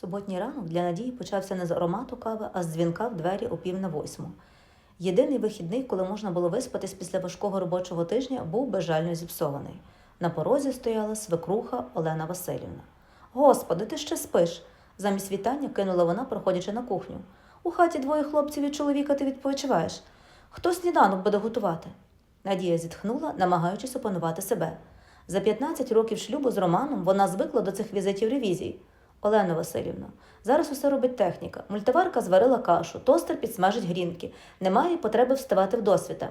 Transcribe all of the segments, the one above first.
Суботній ранок для Надії почався не з аромату кави, а з дзвінка в двері о пів на восьму. Єдиний вихідний, коли можна було виспатись після важкого робочого тижня, був безжально зіпсований. На порозі стояла свекруха Олена Васильівна. Господи, ти ще спиш? Замість вітання кинула вона, проходячи на кухню. У хаті двоє хлопців і чоловіка ти відпочиваєш. Хто сніданок буде готувати? Надія зітхнула, намагаючись опанувати себе. За 15 років шлюбу з Романом вона звикла до цих візитів ревізій. Олена Васильівна, зараз усе робить техніка. Мультиварка зварила кашу, тостер підсмажить грінки. Немає потреби вставати в досвіта.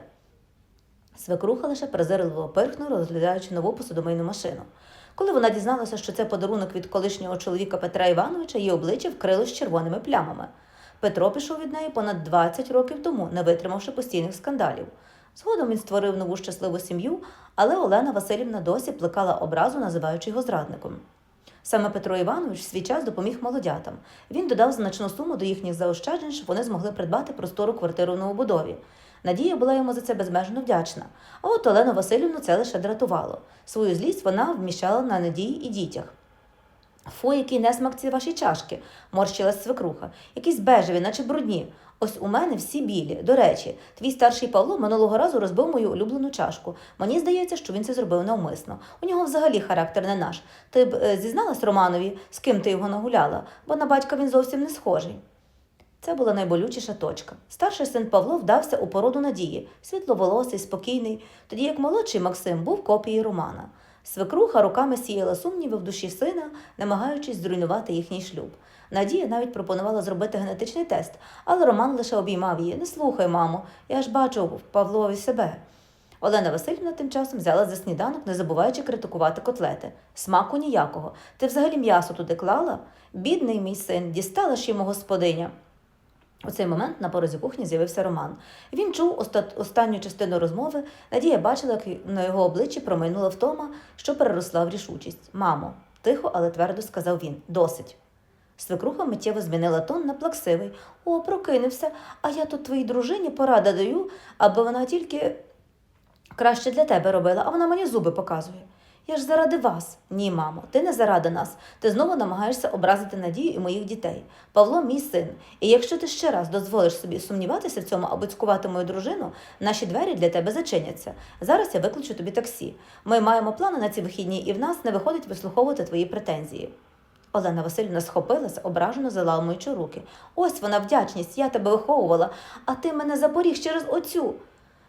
Свекруха лише презирливо пирхнула, розглядаючи нову посудомийну машину. Коли вона дізналася, що це подарунок від колишнього чоловіка Петра Івановича, її обличчя вкрилось червоними плямами. Петро пішов від неї понад 20 років тому, не витримавши постійних скандалів. Згодом він створив нову щасливу сім'ю, але Олена Васильівна досі плекала образу, називаючи його зрадником. Саме Петро Іванович в свій час допоміг молодятам. Він додав значну суму до їхніх заощаджень, щоб вони змогли придбати простору квартиру в новобудові. Надія була йому за це безмежно вдячна. А от Олену Васильівну це лише дратувало. Свою злість вона вміщала на надії і дітях. Фу, який несмак ці ваші чашки, морщилась свекруха. Якісь бежеві, наче брудні. Ось у мене всі білі. До речі, твій старший Павло минулого разу розбив мою улюблену чашку. Мені здається, що він це зробив навмисно. У нього взагалі характер не наш. Ти б е, зізналась Романові, з ким ти його нагуляла, бо на батька він зовсім не схожий. Це була найболючіша точка. Старший син Павло вдався у породу надії, світловолосий, спокійний, тоді як молодший Максим був копією Романа. Свекруха руками сіяла сумніви в душі сина, намагаючись зруйнувати їхній шлюб. Надія навіть пропонувала зробити генетичний тест, але Роман лише обіймав її. Не слухай, мамо, я ж бачу Павлові себе. Олена Васильівна тим часом взяла за сніданок, не забуваючи критикувати котлети. Смаку ніякого. Ти взагалі м'ясо туди клала? Бідний мій син, дістала ж йому господиня. У цей момент на порозі кухні з'явився Роман. Він чув оста- останню частину розмови. Надія бачила, як на його обличчі промайнула втома, що переросла в рішучість. Мамо, тихо, але твердо сказав він. Досить. Свекруха миттєво змінила тон на плаксивий. О, прокинувся, а я тут твоїй дружині порада даю, аби вона тільки краще для тебе робила, а вона мені зуби показує. Я ж заради вас. Ні, мамо, ти не заради нас. Ти знову намагаєшся образити надію і моїх дітей. Павло мій син. І якщо ти ще раз дозволиш собі сумніватися в цьому або цькувати мою дружину, наші двері для тебе зачиняться. Зараз я викличу тобі таксі. Ми маємо плани на ці вихідні, і в нас не виходить вислуховувати твої претензії. Олена Васильівна схопилася, ображено заламуючи руки. Ось вона вдячність, я тебе виховувала, а ти мене запоріг через оцю.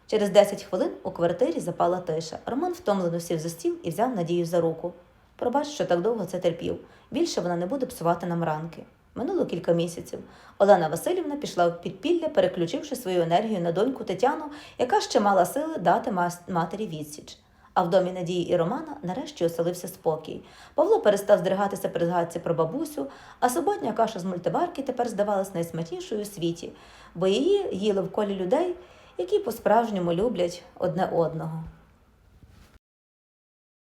Через 10 хвилин у квартирі запала тиша. Роман втомлено сів за стіл і взяв Надію за руку. Пробач, що так довго це терпів. Більше вона не буде псувати нам ранки. Минуло кілька місяців. Олена Васильівна пішла в підпілля, переключивши свою енергію на доньку Тетяну, яка ще мала сили дати матері відсіч. А в домі Надії і Романа нарешті оселився спокій. Павло перестав здригатися при згадці про бабусю, а суботня каша з мультиварки тепер здавалась найсмачнішою у світі, бо її їли в колі людей, які по-справжньому люблять одне одного.